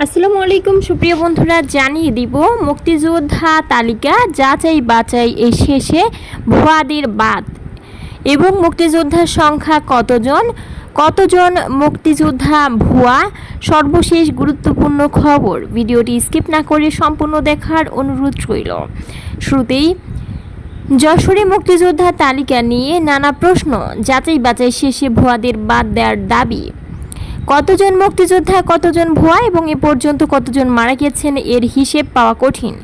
আসসালামু আলাইকুম, সুপ্রিয় বন্ধুরা, জানিয়ে দিব মুক্তিযোদ্ধা তালিকা যাচাই বাছাই এই শেষে ভুয়াদের বাদ। এবং মুক্তিযোদ্ধার সংখ্যা কতজন? কতজন মুক্তিযোদ্ধা ভুয়া? সর্বশেষ গুরুত্বপূর্ণ খবর। ভিডিওটি স্কিপ না করে সম্পূর্ণ দেখার অনুরোধ রইল। শুরুতেই যশোরে মুক্তিযোদ্ধা তালিকা নিয়ে নানা প্রশ্ন। যাচাই বাছাই শেষে ভুয়াদের বাদ দেওয়ার দাবি। কতজন মুক্তিযোদ্ধা, কতজন ভুয়া এবং এ পর্যন্ত কতজন মারা গেছেন এর হিসেব পাওয়া কঠিন।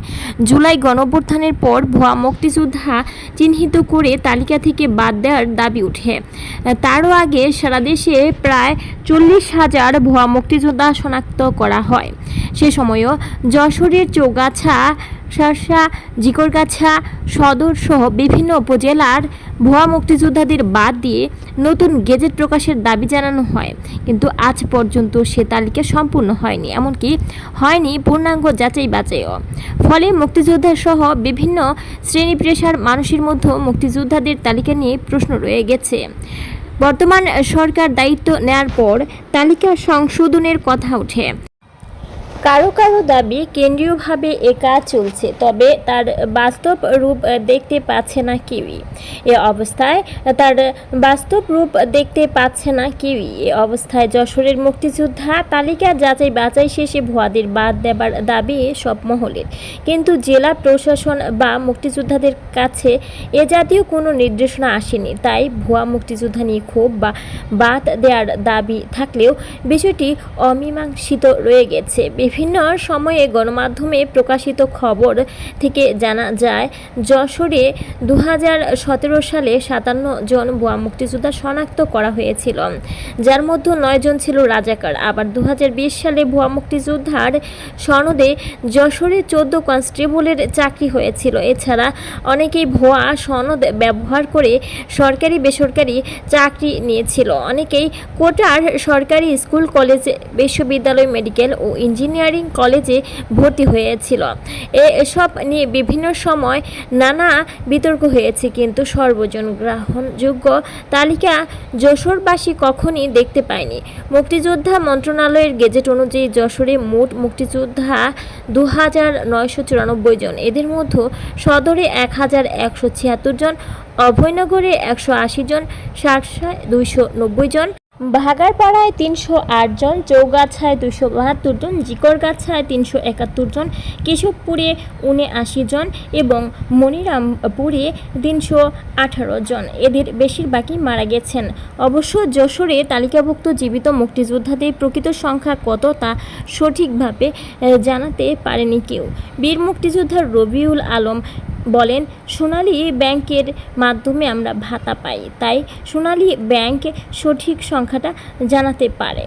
জুলাই গণঅভ্যুত্থানের পর ভুয়া মুক্তিযোদ্ধা চিহ্নিত করে তালিকা থেকে বাদ দেওয়ার দাবি উঠে। তারও আগে সারা দেশে প্রায় চল্লিশ হাজার ভুয়া মুক্তিযোদ্ধা শনাক্ত করা হয়। সে সময়ও যশোরের চৌগাছা শার্শা জিকরগাছা সদর সহ বিভিন্ন উপজেলার ভুয়া মুক্তিযোদ্ধাদের বাদ দিয়ে নতুন গেজেট প্রকাশের দাবি জানানো হয়, কিন্তু আজ পর্যন্ত সে তালিকা সম্পূর্ণ হয়নি, এমনকি হয়নি পূর্ণাঙ্গ যাচাই বাছাইও। ফলে মুক্তিযোদ্ধা সহ বিভিন্ন শ্রেণি পেশার মানুষের মধ্যে মুক্তিযোদ্ধাদের তালিকা নিয়ে প্রশ্ন রয়ে গেছে। বর্তমান সরকার দায়িত্ব নেয়ার পর তালিকা সংশোধনের কথা ওঠে কারও কারও দাবি কেন্দ্রীয়ভাবে এ কাজ চলছে, তবে তার বাস্তব রূপ দেখতে পাচ্ছে না কেউই। এ অবস্থায় তার বাস্তব রূপ দেখতে পাচ্ছে না কেউই। এ অবস্থায় যশোরের মুক্তিযোদ্ধা তালিকা যাচাই বাছাই শেষে ভুয়াদের বাদ দেবার দাবি সব মহলের। কিন্তু জেলা প্রশাসন বা মুক্তিযোদ্ধাদের কাছে এ জাতীয় কোনো নির্দেশনা আসেনি। তাই ভুয়া মুক্তিযোদ্ধা নিয়ে ক্ষোভ বা বাদ দেওয়ার দাবি থাকলেও বিষয়টি অমীমাংসিত রয়ে গেছে। বিভিন্ন সময়ে গণমাধ্যমে প্রকাশিত খবর থেকে জানা যায়, যশোরে দু হাজার সতেরো সালে সাতান্ন জন ভুয়া মুক্তিযোদ্ধা শনাক্ত করা হয়েছিল। যার মধ্যে নয় জন ছিল রাজাকার। আবার দু হাজার বিশ সালে ভুয়া মুক্তিযোদ্ধার সনদে যশোরে চোদ্দ কনস্টেবলের চাকরি হয়েছিল। এছাড়া অনেকেই ভুয়া সনদ ব্যবহার করে সরকারি বেসরকারি চাকরি নিয়েছিল। অনেকেই কোটার সরকারি স্কুল, কলেজ, বিশ্ববিদ্যালয়, মেডিকেল ও ইঞ্জিনিয়ারিং কলেজে ভর্তি হয়েছিল। এসব নিয়ে বিভিন্ন সময় নানা বিতর্ক হয়েছে, কিন্তু সর্বজন গ্রহণযোগ্য তালিকা যশোরবাসী কখনই দেখতে পায়নি। মুক্তিযোদ্ধা মন্ত্রণালয়ের গেজেট অনুযায়ী যশোরে মোট মুক্তিযোদ্ধা দু হাজার নয়শো চুরানব্বই জন। এদের মধ্যে সদরে এক হাজার একশো ছিয়াত্তর জন, অভয়নগরে একশো আশি জন শার্শায় দুইশো নব্বই জন ভাগারপাড়ায় তিনশো আট জন, চৌগাছায় দুশো বাহাত্তর জন, জিকরগাছায় তিনশো একাত্তর জন, কেশবপুরে উনআশি জন এবং মনিরামপুরে তিনশো আঠারো জন। এদের বেশিরভাগই মারা গেছেন। অবশ্য যশোরে তালিকাভুক্ত জীবিত মুক্তিযোদ্ধাদের প্রকৃত সংখ্যা কত তা সঠিকভাবে জানাতে পারেনি কেউ। বীর মুক্তিযোদ্ধা রবিউল আলম বলেন, সোনালী ব্যাংকের মাধ্যমে আমরা ভাতা পাই। তাই সোনালী ব্যাংক সঠিক সংখ্যাটা জানাতে পারে।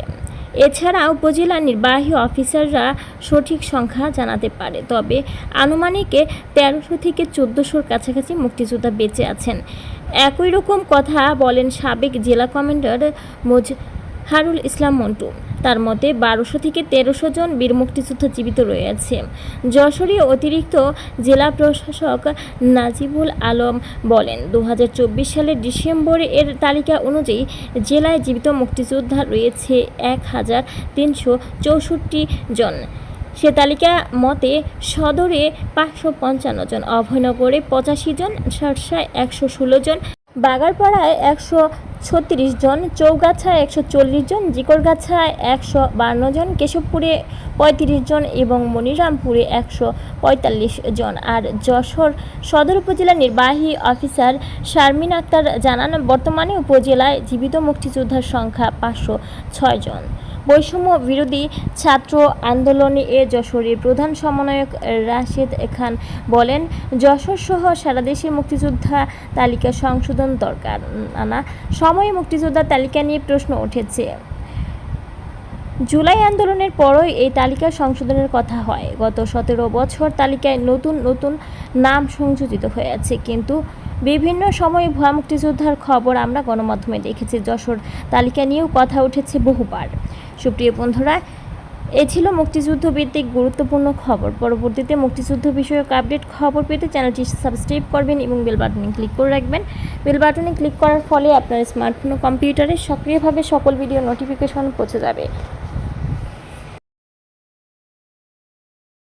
এছাড়া উপজেলা নির্বাহী অফিসাররা সঠিক সংখ্যা জানাতে পারে। তবে আনুমানিক তেরোশো থেকে চোদ্দোশোর কাছাকাছি মুক্তিযোদ্ধা বেঁচে আছেন। একই রকম কথা বলেন সাবেক জেলা কমান্ডার মোজহারুল ইসলাম মন্টু। তার মতে বারোশো থেকে তেরোশো জন বীর মুক্তিযোদ্ধা জীবিত রয়েছে। যশোরে অতিরিক্ত জেলা প্রশাসক নাজিবুল আলম বলেন দু হাজার চব্বিশ সালের ডিসেম্বরে এর তালিকা অনুযায়ী জেলায় জীবিত মুক্তিযোদ্ধা রয়েছে এক হাজার তিনশো চৌষট্টি জন। সে তালিকা মতে সদরে পাঁচশো পঞ্চান্ন জন, অভয়নগরে পঁচাশি জন শার্শায় একশো ষোলো জন, বাগারপাড়ায় একশো ছত্রিশ জন, চৌগাছা একশো চল্লিশ জন জিকরগাছায় একশো বান্ন জন, কেশবপুরে পঁয়ত্রিশ জন এবং মনিরামপুরে একশো পঁয়তাল্লিশ জন। আর যশোর সদর উপজেলা নির্বাহী অফিসার শারমিন আক্তার জানান, বর্তমানে উপজেলায় জীবিত মুক্তিযোদ্ধার সংখ্যা পাঁচশো ছয় জন। বৈষম্য বিরোধী ছাত্র আন্দোলনে এ যশোরের প্রধান সমন্বয়ক রাশেদ খান বলেন, যশোর সহ সারা দেশে মুক্তিযোদ্ধা তালিকা সংশোধন দরকার। নানা সময়ে মুক্তিযোদ্ধা তালিকা নিয়ে প্রশ্ন উঠেছে। জুলাই আন্দোলনের পরই এই তালিকা সংশোধনের কথা হয়। গত সতেরো বছর তালিকায় নতুন নতুন নাম সংযোজিত হয়েছে। কিন্তু বিভিন্ন সময়ে ভুয়া মুক্তিযোদ্ধার খবর আমরা গণমাধ্যমে দেখেছি। যশোর তালিকা নিয়েও কথা উঠেছে বহুবার। সুপ্রিয় বন্ধুরা, এ ছিল মুক্তিযুদ্ধ ভিত্তিক গুরুত্বপূর্ণ খবর। পরবর্তীতে মুক্তিযুদ্ধ বিষয়ক আপডেট খবর পেতে চ্যানেলটি সাবস্ক্রাইব করবেন এবং বেল বাটনে ক্লিক করে রাখবেন। বেল বাটনে ক্লিক করার ফলে আপনার স্মার্টফোন ও কম্পিউটারে সক্রিয়ভাবে সকল ভিডিও নোটিফিকেশন পৌঁছে যাবে।